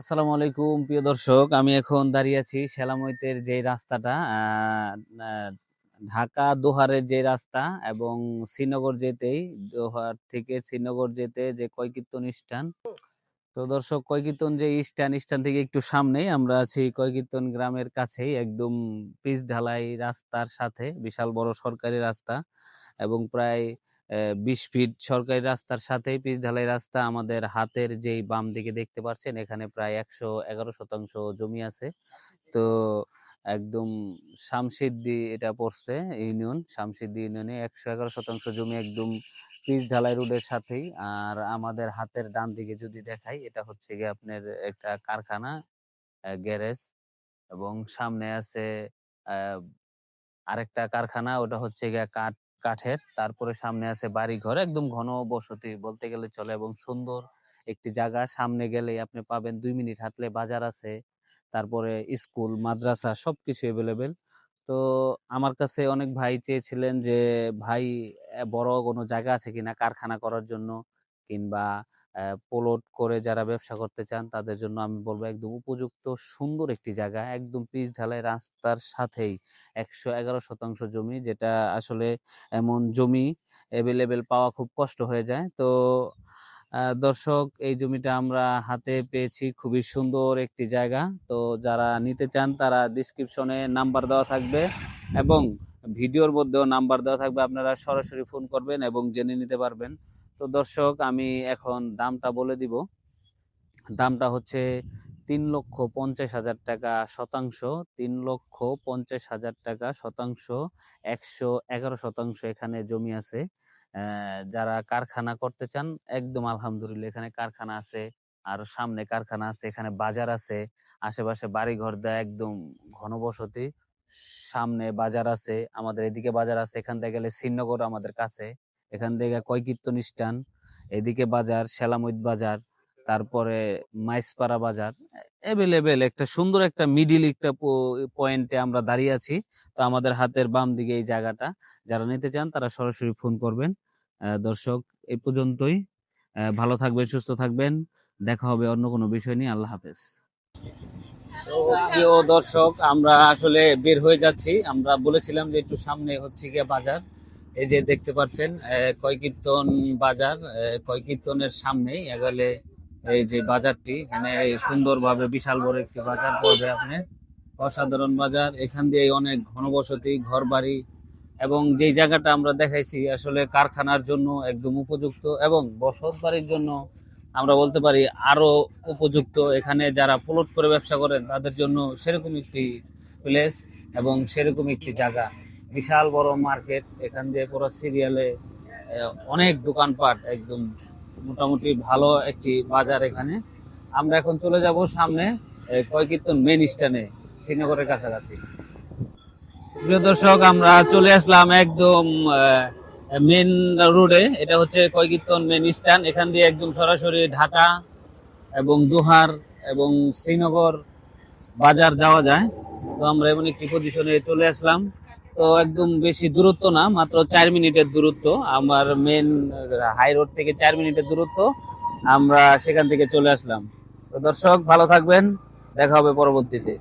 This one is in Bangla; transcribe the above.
আসসালামু আলাইকুম, প্রিয় দর্শক। আমি এখন দাঁড়িয়ে আছি সেলামৈতের যে রাস্তাটা ঢাকা দোহারের যে রাস্তা এবং শ্রীনগর যেতেই, দোহার থেকে শ্রীনগর যেতে যে কয়কীর্তন স্ট্যান্ড তো দর্শক, কয়কীর্তন যে স্ট্যান্ড স্ট্যান্ড থেকে একটু সামনেই আমরা আছি কয়কীর্তন গ্রামের কাছেই, একদম পিচ ঢালাই রাস্তার সাথে, বিশাল বড় সরকারি রাস্তা এবং প্রায় বিশ ফিট সরকারি রাস্তার সাথেই পিচ ঢালাই রাস্তা আমাদের হাতের যেই বাম দিকে দেখতে পাচ্ছেন এখানে প্রায় একশো এগারো শতাংশ জমি আছে। তো একদম শামসিদ্দি এটা পড়ছে ইউনিয়ন, শামসিদ্দি ইউনিয়নে একশো এগারো শতাংশ জমি একদম পিচ ঢালাই রোডের সাথেই। আর আমাদের হাতের ডান দিকে যদি দেখাই, এটা হচ্ছে গিয়ে আপনার একটা কারখানা গ্যারেজ এবং সামনে আছে আরেকটা কারখানা, ওটা হচ্ছে গিয়ে কাঠ কাঠের, তারপরে সামনে আছে বাড়ি ঘর একদম ঘন বসতি বলতে গেলে চলে এবং সুন্দর একটি জায়গা। সামনে গেলেই আপনি পাবেন দুই মিনিট হাঁটলে বাজার আছে, তারপরে স্কুল, মাদ্রাসা সবকিছু অ্যাভেলেবেল তো আমার কাছে অনেক ভাই চেয়েছিলেন যে, ভাই বড় কোনো জায়গা আছে কিনা কারখানা করার জন্য? কিংবা প্লট করে যারা ব্যবসা করতে চান, তাদের জন্য আমি বলব একদম উপযুক্ত সুন্দর একটি জায়গা। একদম পিচ ঢালাই রাস্তার সাথেই একশো এগারো শতাংশ জমি যেটা আসলে এমন জমি এভেলেবেল পাওয়া খুব কষ্ট হয়ে যায়। তো দর্শক, এই জমিটা আমরা হাতে পেয়েছি। খুবই সুন্দর একটি জায়গা। তো যারা নিতে চান, তারা ডিসক্রিপশনে নাম্বার দেওয়া থাকবে এবং ভিডিওর মধ্যেও নাম্বার দেওয়া থাকবে। আপনারা সরাসরি ফোন করবেন এবং জেনে নিতে পারবেন। তো দর্শক, আমি এখন দামটা বলে দিব। দামটা হচ্ছে তিন লক্ষ পঞ্চাশ হাজার টাকা শতাংশ। তিন লক্ষ পঞ্চাশ হাজার টাকা শতাংশ, একশো এগারো শতাংশ এখানে জমি আছে। যারা কারখানা করতে চান, একদম আলহামদুলিল্লাহ, এখানে কারখানা আছে, আর সামনে কারখানা আছে, এখানে বাজার আছে, আশেপাশে বাড়ি ঘর দেয়, একদম ঘনবসতি। সামনে বাজার আছে, আমাদের এদিকে বাজার আছে, এখান থেকে গেলে শ্রীনগর আমাদের কাছে। এখান থেকে কয়কীর্তন স্টান এদিকে বাজার সেলামৈত বাজার, তারপরে মাইসপাড়া বাজার। এভেলেবেল একটা সুন্দর একটা মিডিল একটা পয়েন্টে আমরা দাঁড়িয়ে আছি। তো আমাদের হাতের বাম দিকে এই জায়গাটা। যারা নিতে চান তারা সরাসরি ফোন করবেন। দর্শক এই পর্যন্তই। ভালো থাকবেন, সুস্থ থাকবেন। দেখা হবে অন্য কোনো বিষয় নিয়ে। আল্লাহ হাফেজ। দর্শক, আমরা আসলে বের হয়ে যাচ্ছি। আমরা বলেছিলাম যে একটু সামনে হচ্ছে গিয়ে বাজার। এই যে দেখতে পাচ্ছেন কয়কীর্তন বাজার কয়কীর্তনের সামনেই এগালে এই যে বাজারটি, এখানে সুন্দরভাবে বিশাল বড় একটি বাজার পড়বে আপনি। অসাধারণ বাজার, এখান দিয়ে অনেক ঘনবসতি ঘর বাড়ি এবং যে জায়গাটা আমরা দেখাইছি, আসলে কারখানার জন্য একদম উপযুক্ত এবং বসত বাড়ির জন্য আমরা বলতে পারি আরও উপযুক্ত। এখানে যারা প্লট করে ব্যবসা করেন, তাদের জন্য সেরকম একটি প্লেস এবং সেরকম একটি জায়গা। বিশাল বড় মার্কেট, এখান দিয়ে পুরো সিরিয়ালে অনেক দোকানপাট একদম মোটামুটি ভালো একটি বাজার এখানে। আমরা এখন চলে যাব সামনে কয়কীর্তন মেন স্ট্যান্ডে শ্রীনগরের কাছাকাছি। প্রিয় দর্শক, আমরা চলে আসলাম একদম মেন রোডে এটা হচ্ছে কয়কীর্তন মেন স্ট্যান্ড এখান দিয়ে একদম সরাসরি ঢাকা এবং দুহার এবং শ্রীনগর বাজার যাওয়া যায়। তো আমরা এমন একটি পজিশনে চলে আসলাম। তো একদম বেশি দূরত্ব না, মাত্র চার মিনিটের দূরত্ব। আমার মেন হাই রোড থেকে চার মিনিটের দূরত্ব। আমরা সেখান থেকে চলে আসলাম। তো দর্শক, ভালো থাকবেন। দেখা হবে পরবর্তীতে।